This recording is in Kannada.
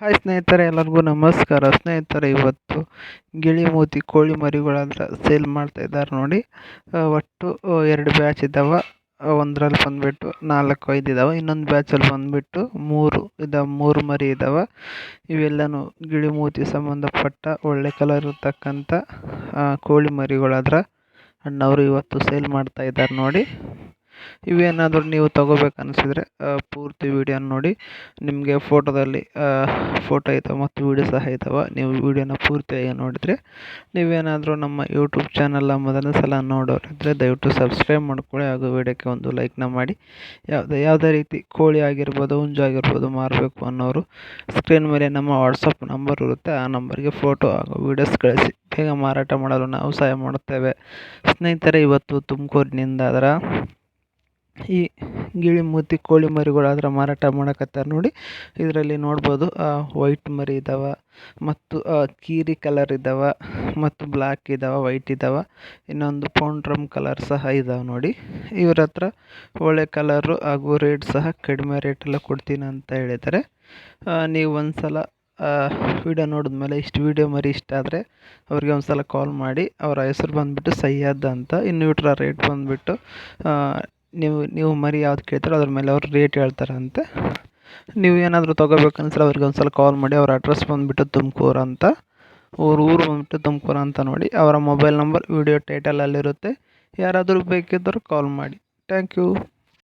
ಹಾಯ್ ಸ್ನೇಹಿತರೆ, ಎಲ್ಲರಿಗೂ ನಮಸ್ಕಾರ. ಸ್ನೇಹಿತರೆ, ಇವತ್ತು ಗಿಳಿ ಮೂತಿ ಕೋಳಿ ಮರಿಗಳಾದ್ರೆ ಸೇಲ್ ಮಾಡ್ತಾ ಇದ್ದಾರೆ ನೋಡಿ. ಒಟ್ಟು ಎರಡು ಬ್ಯಾಚ್ ಇದ್ದಾವೆ ಒಂದರಲ್ಲಿ ಬಂದುಬಿಟ್ಟು ನಾಲ್ಕು, ಐದು ಇದ್ದಾವೆ ಇನ್ನೊಂದು ಬ್ಯಾಚಲ್ಲಿ ಬಂದುಬಿಟ್ಟು ಮೂರು ಇದಾವೆ ಮೂರು ಮರಿ ಇದ್ದಾವೆ ಇವೆಲ್ಲನೂ ಗಿಳಿ ಮೂತಿ ಸಂಬಂಧಪಟ್ಟ ಒಳ್ಳೆ ಕಲರ್ ಇರತಕ್ಕಂಥ ಕೋಳಿ ಮರಿಗಳಾದ್ರೆ ಅಣ್ಣವರು ಇವತ್ತು ಸೇಲ್ ಮಾಡ್ತಾ ಇದ್ದಾರೆ ನೋಡಿ. ಇವೇನಾದರೂ ನೀವು ತಗೋಬೇಕು ಅನಿಸಿದರೆ ಪೂರ್ತಿ ವಿಡಿಯೋ ನೋಡಿ. ನಿಮಗೆ ಫೋಟೋದಲ್ಲಿ ಫೋಟೋ ಇದ್ದಾವೆ ಮತ್ತು ವಿಡಿಯೋ ಸಹ ಇದ್ದಾವೆ ನೀವು ವಿಡಿಯೋನ ಪೂರ್ತಿಯಾಗಿ ನೋಡಿದರೆ, ನೀವೇನಾದರೂ ನಮ್ಮ ಯೂಟ್ಯೂಬ್ ಚಾನಲ್ನ ಮೊದಲನೇ ಸಲ ನೋಡೋರಿದ್ದರೆ ದಯವಿಟ್ಟು ಸಬ್ಸ್ಕ್ರೈಬ್ ಮಾಡ್ಕೊಳ್ಳಿ ಹಾಗೂ ವಿಡಿಯೋಕ್ಕೆ ಒಂದು ಲೈಕ್ನ ಮಾಡಿ. ಯಾವುದೇ ಯಾವುದೇ ರೀತಿ ಕೋಳಿ ಆಗಿರ್ಬೋದು, ಹುಂಜು ಆಗಿರ್ಬೋದು ಮಾರಬೇಕು ಅನ್ನೋರು ಸ್ಕ್ರೀನ್ ಮೇಲೆ ನಮ್ಮ ವಾಟ್ಸಪ್ ನಂಬರ್ ಇರುತ್ತೆ. ಆ ನಂಬರ್ಗೆ ಫೋಟೋ ಹಾಗೂ ವೀಡಿಯೋಸ್ ಕಳಿಸಿ. ಬೇಗ ಮಾರಾಟ ಮಾಡಲು ನಾವು ಸಹಾಯ ಮಾಡುತ್ತೇವೆ. ಸ್ನೇಹಿತರೆ, ಇವತ್ತು ತುಮಕೂರಿನಿಂದ ಅದರ ಈ ಗಿಳಿ ಮೂತಿ, ಕೋಳಿ ಮರಿಗಳಾದ್ರೆ ಮಾರಾಟ ಮಾಡಕತ್ತಾರ ನೋಡಿ. ಇದರಲ್ಲಿ ನೋಡ್ಬೋದು ವೈಟ್ ಮರಿ ಇದ್ದಾವೆ ಮತ್ತು ಕೀರಿ ಕಲರ್ ಇದಾವ, ಮತ್ತು ಬ್ಲ್ಯಾಕ್ ಇದ್ದಾವೆ ವೈಟ್ ಇದ್ದಾವೆ ಇನ್ನೊಂದು ಪೌಂಡ್ರಮ್ ಕಲರ್ ಸಹ ಇದಾವೆ ನೋಡಿ. ಇವ್ರ ಹತ್ರ ಒಳ್ಳೆ ಕಲರು ಹಾಗೂ ರೇಟ್ ಸಹ ಕಡಿಮೆ ರೇಟೆಲ್ಲ ಕೊಡ್ತೀನಿ ಅಂತ ಹೇಳಿದ್ದಾರೆ ನೀವು ಒಂದು ಸಲ ವಿಡಿಯೋ ನೋಡಿದ್ಮೇಲೆ ಇಷ್ಟು ವಿಡಿಯೋ ಮರಿ ಇಷ್ಟ ಆದರೆ ಅವ್ರಿಗೆ ಒಂದು ಸಲ ಕಾಲ್ ಮಾಡಿ, ಅವರ ಹೆಸರು ಬಂದುಬಿಟ್ಟು ಸಯ್ಯದ್ ಅಂತ ಇನ್ನು ಇವರ ರೇಟ್ ಬಂದುಬಿಟ್ಟು ನೀವು ನೀವು ಮರಿ ಯಾವ್ದು ಕೇಳ್ತಾರೋ ಅದ್ರ ಮೇಲೆ ಅವ್ರು ರೇಟ್ ಹೇಳ್ತಾರಂತೆ. ನೀವು ಏನಾದರೂ ತೊಗೋಬೇಕನ್ಸಿದ್ರೆ ಅವ್ರಿಗೆ ಒಂದು ಸಲ ಕಾಲ್ ಮಾಡಿ, ಅವ್ರ ಅಡ್ರೆಸ್ ಬಂದುಬಿಟ್ಟು ತುಮಕೂರು ಅಂತ. ಅವ್ರ ಊರು ಬಂದುಬಿಟ್ಟು ತುಮಕೂರು ಅಂತ ನೋಡಿ. ಅವರ ಮೊಬೈಲ್ ನಂಬರ್ ವಿಡಿಯೋ ಟೈಟಲಲ್ಲಿರುತ್ತೆ ಯಾರಾದರೂ ಬೇಕಿದ್ದರೂ ಕಾಲ್ ಮಾಡಿ. Thank you